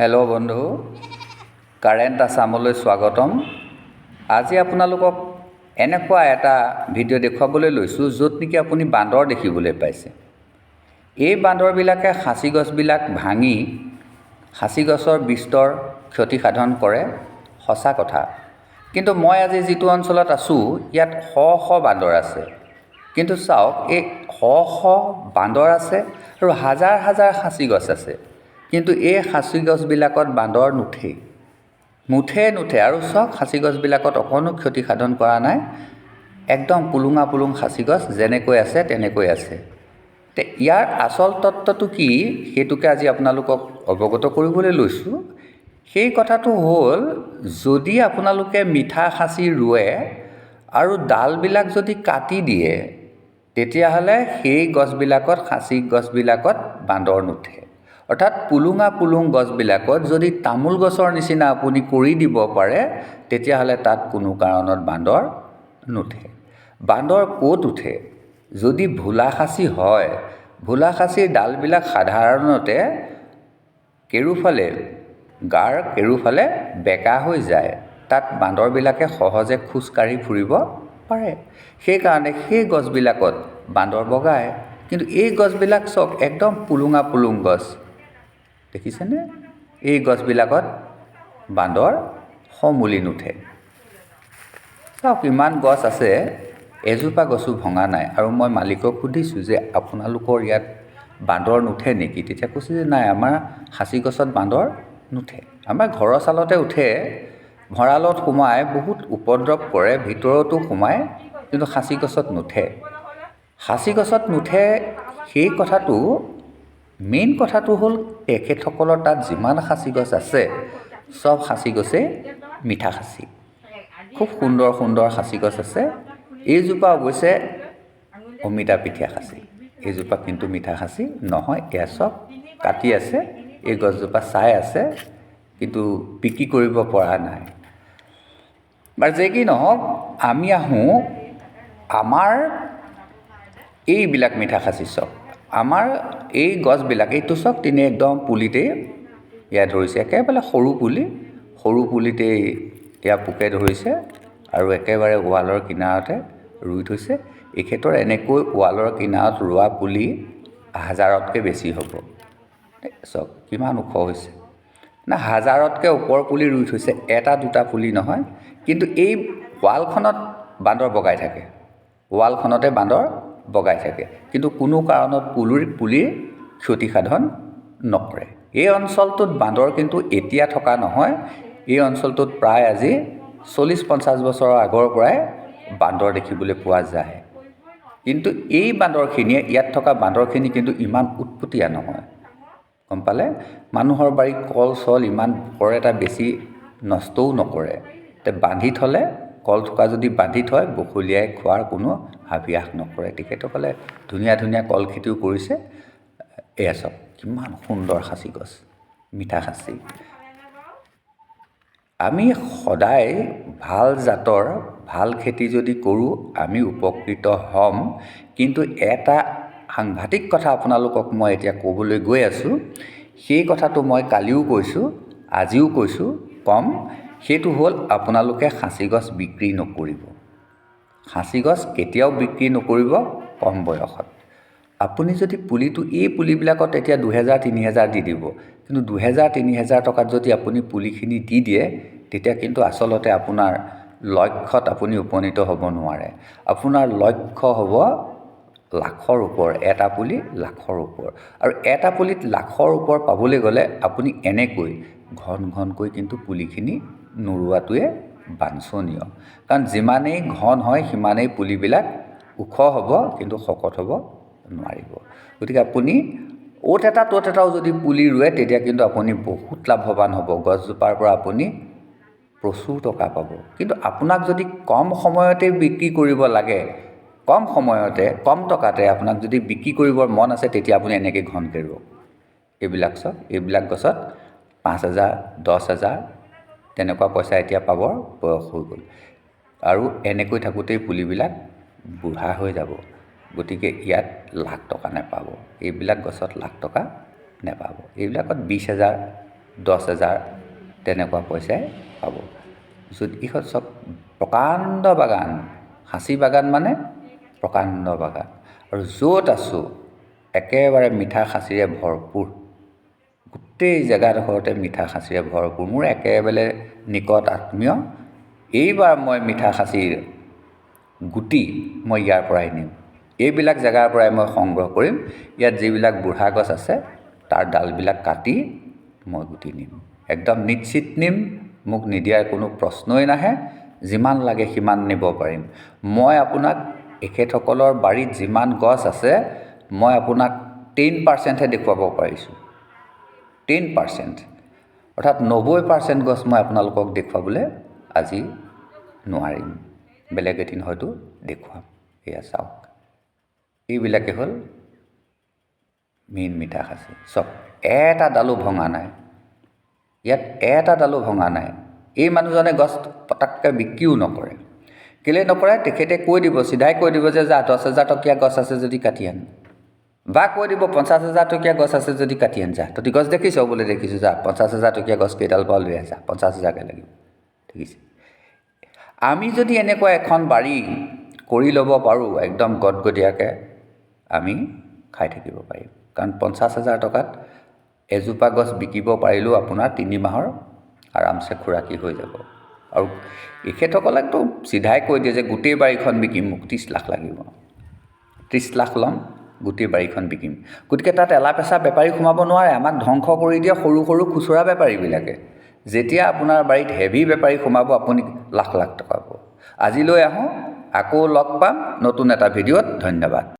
Hello বন্ধু current আছামলৈ স্বাগতম। আজি আপোনালোকক এনেকুৱা এটা ভিডিঅ' দেখুৱাবলৈ লৈছোঁ য'ত নেকি আপুনি বান্দৰ দেখিবলৈ পাইছে। এই বান্দৰবিলাকে সাঁচি গছবিলাক ভাঙি সাঁচি গছৰ বিস্তৰ ক্ষতিসাধন কৰে সঁচা কথা। কিন্তু মই আজি যিটো অঞ্চলত আছোঁ ইয়াত শ শ বান্দৰ আছে। কিন্তু চাওক এই শ শ বান্দৰ আছে আৰু হাজাৰ হাজাৰ সাঁচি গছ আছে। কিন্তু এই সাঁচি গছবিলাকত বান্দৰ নুঠেই মুঠে নুঠে আৰু চাওক সাঁচি গছবিলাকত অকণো ক্ষতিসাধন কৰা নাই। একদম পুলুঙা পুলুং সাঁচি গছ যেনেকৈ আছে তেনেকৈ আছে। ইয়াৰ আচল তত্ত্বটো কি? সেইটোকে আজি আপোনালোকক অৱগত কৰিবলৈ লৈছোঁ। সেই কথাটো হ'ল যদি আপোনালোকে মিঠা সাঁচি ৰুৱে আৰু ডালবিলাক যদি কাটি দিয়ে তেতিয়াহ'লে সেই গছবিলাকত সাঁচি গছবিলাকত বান্দৰ নুঠে। অৰ্থাৎ পুলুঙা পুলুং গছবিলাকত যদি তামোল গছৰ নিচিনা আপুনি কৰি দিব পাৰে তেতিয়াহ'লে তাত কোনো কাৰণত বান্দৰ নুঠে। বান্দৰ ক'ত উঠে? যদি ভোলা সাঁচি হয় ভোলা সাঁচিৰ ডালবিলাক সাধাৰণতে কেৰুফালে গাৰ কেৰুফালে বেকা হৈ যায়। তাত বান্দৰবিলাকে সহজে খোজকাঢ়ি ফুৰিব পাৰে। সেইকাৰণে সেই গছবিলাকত বান্দৰ বগায়। কিন্তু এই গছবিলাক চাওক একদম পুলুঙা পুলুং গছ। দেখিছেনে? এই গছবিলাকত বান্দৰ সমূলি নুঠে। চাওক ইমান গছ আছে এজোপা গছো ভঙা নাই। আৰু মই মালিকক সুধিছোঁ যে আপোনালোকৰ ইয়াত বান্দৰ নুঠে নেকি? তেতিয়া কৈছে যে নাই আমাৰ সাঁচি গছত বান্দৰ নুঠে। আমাৰ ঘৰৰ চালতে উঠে ভঁৰালত সোমাই বহুত উপদ্ৰৱ কৰে ভিতৰতো সোমাই কিন্তু সাঁচি গছত নুঠে। সাঁচি গছত নুঠে সেই কথাটো মেইন কথাটো হ'ল, তেখেতসকলৰ তাত যিমান সাঁচি গছ আছে, চব সাঁচি গছেই মিঠা সাঁচি। খুব সুন্দৰ সুন্দৰ সাঁচি গছ আছে। এইজোপা অৱশ্যে অমিতা পিঠীয়া সাঁচি। এইজোপা কিন্তু মিঠা সাঁচি নহয়, এয়া চব কাটি আছে। এই গছজোপা চাই আছে, কিন্তু বিক্ৰী কৰিব পৰা নাই। বাৰু যে কি নহওক, আমি আহোঁ, আমাৰ এইবিলাক মিঠা সাঁচি চব। আমাৰ এই গছবিলাক এইটো চব তিনি একদম পুলিতেই ইয়াত ধৰিছে। একেবাৰে সৰু পুলি সৰু পুলিতেই এয়া পোকে ধৰিছে আৰু একেবাৰে ৱালৰ কিনাৰতে ৰুই থৈছে। এখেতৰ এনেকৈ ৱালৰ কিনাৰত ৰোৱা পুলি হাজাৰতকৈ বেছি হ'ব। চাওক কিমান ওখ হৈছে। না হাজাৰতকৈ ওপৰ পুলি ৰুই থৈছে এটা দুটা পুলি নহয় কিন্তু এই ৱালখনত বান্দৰ বগাই থাকে। ৱালখনতে বান্দৰ বগাই থাকে। কিন্তু কোনো কাৰণত পুলিৰ পুলিৰ ক্ষতিসাধন নকৰে। এই অঞ্চলটোত বান্দৰ কিন্তু এতিয়া থকা নহয়। এই অঞ্চলটোত প্ৰায় আজি চল্লিছ পঞ্চাছ বছৰৰ আগৰ পৰাই বান্দৰ দেখিবলৈ পোৱা যায়। কিন্তু এই বান্দৰখিনিয়ে ইয়াত থকা বান্দৰখিনি কিন্তু ইমান উৎপতীয়া নহয়। গম পালে? মানুহৰ বাৰীত কল চল ইমান বৰ এটা বেছি নষ্টও নকৰে। তে বান্ধি থ'লে কল থোকা যদি বান্ধি থয় বখলিয়াই খোৱাৰ কোনো হাবিয়াস নকৰে। তেখেতসকলে ধুনীয়া ধুনীয়া কল খেতিও কৰিছে। এয়া চাওক কিমান সুন্দৰ সাঁচি গছ মিঠা সাঁচি আমি সদায় ভাল জাতৰ ভাল খেতি যদি কৰোঁ আমি উপকৃত হ'ম। কিন্তু এটা সাংঘাতিক কথা আপোনালোকক মই এতিয়া ক'বলৈ গৈ আছোঁ। সেই কথাটো মই কালিও কৈছোঁ আজিও কৈছোঁ। ক'ম সেইটো হ'ল আপোনালোকে সাঁচি গছ বিক্ৰী নকৰিব। সাঁচি গছ কেতিয়াও বিক্ৰী নকৰিব কম বয়সত। আপুনি যদি পুলিটো এই পুলিবিলাকত এতিয়া দুহেজাৰ তিনি হেজাৰ দি দিব কিন্তু দুহেজাৰ তিনি হেজাৰ টকাত যদি আপুনি পুলিখিনি দি দিয়ে তেতিয়া কিন্তু আচলতে আপোনাৰ লক্ষ্যত আপুনি উপনীত হ'ব নোৱাৰে। আপোনাৰ লক্ষ্য হ'ব লাখৰ ওপৰ এটা পুলি লাখৰ ওপৰ। আৰু এটা পুলিত লাখৰ ওপৰ পাবলৈ গ'লে আপুনি এনেকৈ ঘন ঘনকৈ কিন্তু পুলিখিনি নোৰোৱাটোৱে বাঞ্ছনীয় কাৰণ যিমানেই ঘন হয় সিমানেই পুলিবিলাক ওখ হ'ব কিন্তু শকত হ'ব নোৱাৰিব। গতিকে আপুনি অ'ত এটা ত'ত এটাও যদি পুলি ৰুৱে তেতিয়া কিন্তু আপুনি বহুত লাভৱান হ'ব। গছজোপাৰ পৰা আপুনি প্ৰচুৰ টকা পাব। কিন্তু আপোনাক যদি কম সময়তে বিক্ৰী কৰিব লাগে কম সময়তে কম টকাতে আপোনাক যদি বিক্ৰী কৰিবৰ মন আছে তেতিয়া আপুনি এনেকৈ ঘনকৈ ৰুৱক এইবিলাক চব এইবিলাক গছত পাঁচ হেজাৰ দহ হেজাৰ তেনেকুৱা পইচা এতিয়া পাবৰ বয়স হৈ গ'ল। আৰু এনেকৈ থাকোঁতেই পুলিবিলাক বুঢ়া হৈ যাব। গতিকে ইয়াত লাখ টকা নাপাব। এইবিলাক গছত লাখ টকা নাপাব। এইবিলাকত বিছ হেজাৰ দহ হেজাৰ তেনেকুৱা পইচাই পাব। য'ত ইহঁত চব প্ৰকাণ্ড বাগান। সাঁচি বাগান মানে প্ৰকাণ্ড বাগান। আৰু য'ত আছোঁ একেবাৰে মিঠা সাঁচিৰে ভৰপূৰ গোটেই জেগাডোখৰতে মিঠা সাঁচিৰে ভৰপূৰ। মোৰ একেবাৰে নিকট আত্মীয়। এইবাৰ মই মিঠা সাঁচিৰ গুটি মই ইয়াৰ পৰাই নিম। এইবিলাক জেগাৰ পৰাই মই সংগ্ৰহ কৰিম। ইয়াত যিবিলাক বুঢ়া গছ আছে তাৰ ডালবিলাক কাটি মই গুটি নিম। একদম নিশ্চিত নিম। মোক নিদিয়াৰ কোনো প্ৰশ্নই নাহে। যিমান লাগে সিমান নিব পাৰিম। মই আপোনাক এখেতসকলৰ বাৰীত যিমান গছ আছে মই আপোনাক টেন পাৰ্চেণ্টহে দেখুৱাব পাৰিছোঁ। টেন পাৰ্চেণ্ট অৰ্থাৎ নব্বৈ পাৰ্চেণ্ট গছ মই আপোনালোকক দেখুৱাবলৈ আজি নোৱাৰিম। বেলেগ এদিন হয়তো দেখুৱাম। এয়া চাওক। এইবিলাকে হ'ল মেইন মিঠা সাঁচি চব এটা ডালো ভঙা নাই। ইয়াত এটা ডালো ভঙা নাই। এই মানুহজনে গছ পটাককৈ বিক্ৰীও নকৰে। কেলৈ নকৰে? তেখেতে কৈ দিব চিধাই কৈ দিব যে যা দহ হাজাৰ টকীয়া গছ আছে যদি কাটি আন। বা কৈ দিব পঞ্চাছ হাজাৰ টকীয়া গছ আছে যদি কাটি আন যা তহঁতি গছ দেখিছ বোলে দেখিছোঁ যা পঞ্চাছ হাজাৰ টকীয়া গছ কেইডাল পাওঁ লৈ আহ পঞ্চাছ হাজাৰকৈ লাগিব দেখিছে? আমি যদি এনেকুৱা এখন বাৰী কৰি ল'ব পাৰোঁ একদম গদগদীয়াকৈ আমি খাই থাকিব পাৰিম। কাৰণ পঞ্চাছ হাজাৰ টকাত এজোপা গছ বিকিব পাৰিলেও আপোনাৰ তিনি মাহৰ আৰামছে খোৰাকি হৈ যাব। আৰু এখেতসকলেতো চিধাই কৈ দিয়ে যে গোটেই বাৰীখন বিকিম মোক ত্ৰিছ লাখ লাগিব। ত্ৰিছ লাখ ল'ম। গোটেই বাৰীখন বিকিম। গতিকে তাত এলা পেচা বেপাৰী সোমাব নোৱাৰে আমাক ধ্বংস কৰি দিয়ে সৰু সৰু খুচুৰা বেপাৰীবিলাকে। যেতিয়া আপোনাৰ বাৰীত হেভি বেপাৰী সোমাব আপুনি লাখ লাখ টকা পাব। আজিলৈ আহোঁ আকৌ লগ পাম নতুন এটা ভিডিঅ'ত ধন্যবাদ।